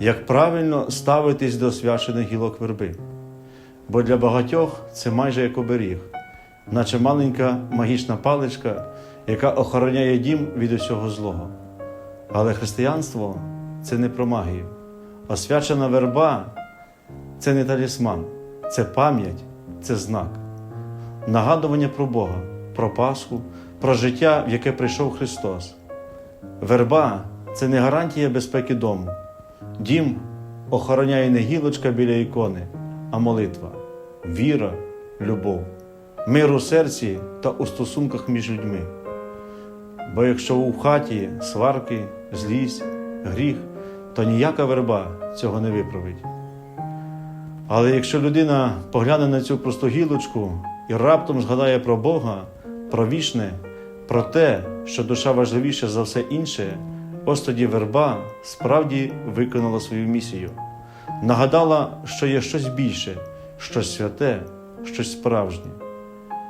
як правильно ставитись до освячених гілок верби. Бо для багатьох це майже як оберіг, наче маленька магічна паличка, яка охороняє дім від усього злого. Але християнство це не про магію. Освячена верба це не талісман, це пам'ять, це знак, нагадування про Бога, про Пасху, про життя, в яке прийшов Христос. Верба це не гарантія безпеки дому. Дім охороняє не гілочка біля ікони, а молитва, віра, любов, мир у серці та у стосунках між людьми. Бо якщо у хаті сварки, злість, гріх, то ніяка верба цього не виправить. Але якщо людина погляне на цю просту гілочку і раптом згадає про Бога, про вічне, про те, що душа важливіша за все інше, ось тоді верба справді виконала свою місію, нагадала, що є щось більше, щось святе, щось справжнє.